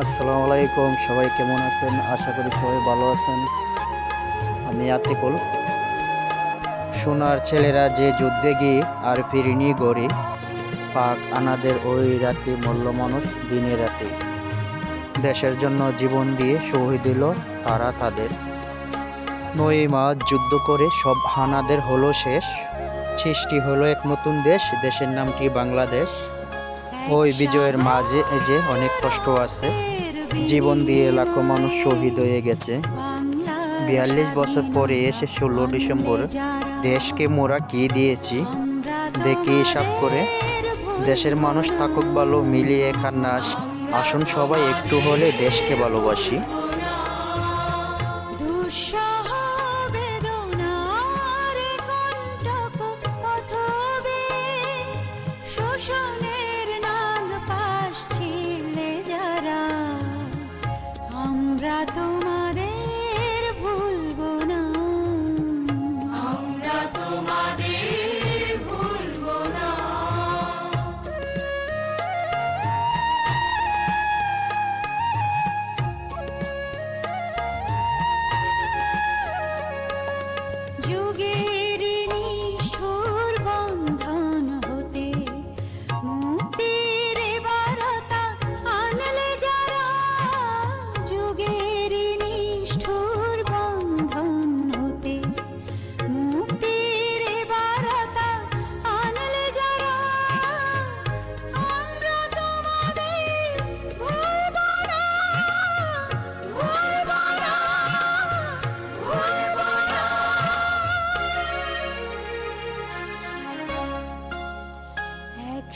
আসসালামু আলাইকুম, সবাই কেমন আছেন? আশা করি সবাই ভালো আছেন। আমি আতিকুল। সোনার ছেলেরা যে যুদ্ধে গিয়ে আর ফিরিনি গড়ে, পাক আনাদের ওই রাতে মল্ল মানুষ দিনে রাতে। দেশের জন্য জীবন দিয়ে শহীদ দিল তারা তাদের। নয় মাস যুদ্ধ করে সব হানাদের হলো শেষ। সৃষ্টি হলো এক নতুন দেশ। দেশের নামটি বাংলাদেশ? ওই বিজয়ের মাঝে যে অনেক কষ্ট আছে, জীবন দিয়ে লাখো মানুষ শহীদ হয়ে গেছে। বিয়াল্লিশ বছর পরে এসে ষোলো ডিসেম্বর, দেশকে মোরা কি দিয়েছি? দেখি হিসাব করে, দেশের মানুষ থাকুক ভালো, মিলিয়ে কান্না আস- আসুন সবাই একটু হলে দেশকে ভালোবাসি। আমরা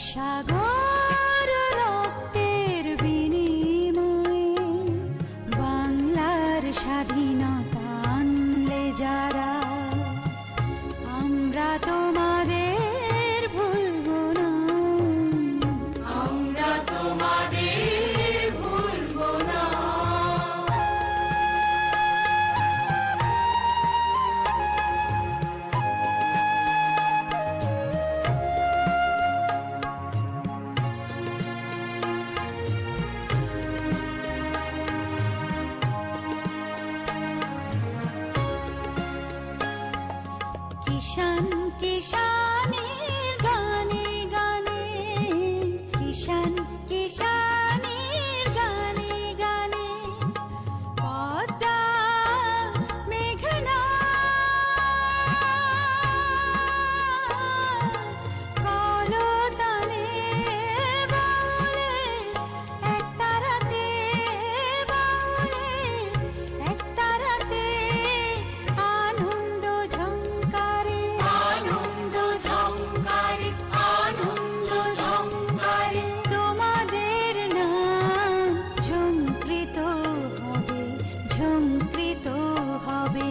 সাগর বিনিময়ে বাংলার স্বাধীনতা আনলে যারা আমরা তোমাদের शा कि কৃত হবে।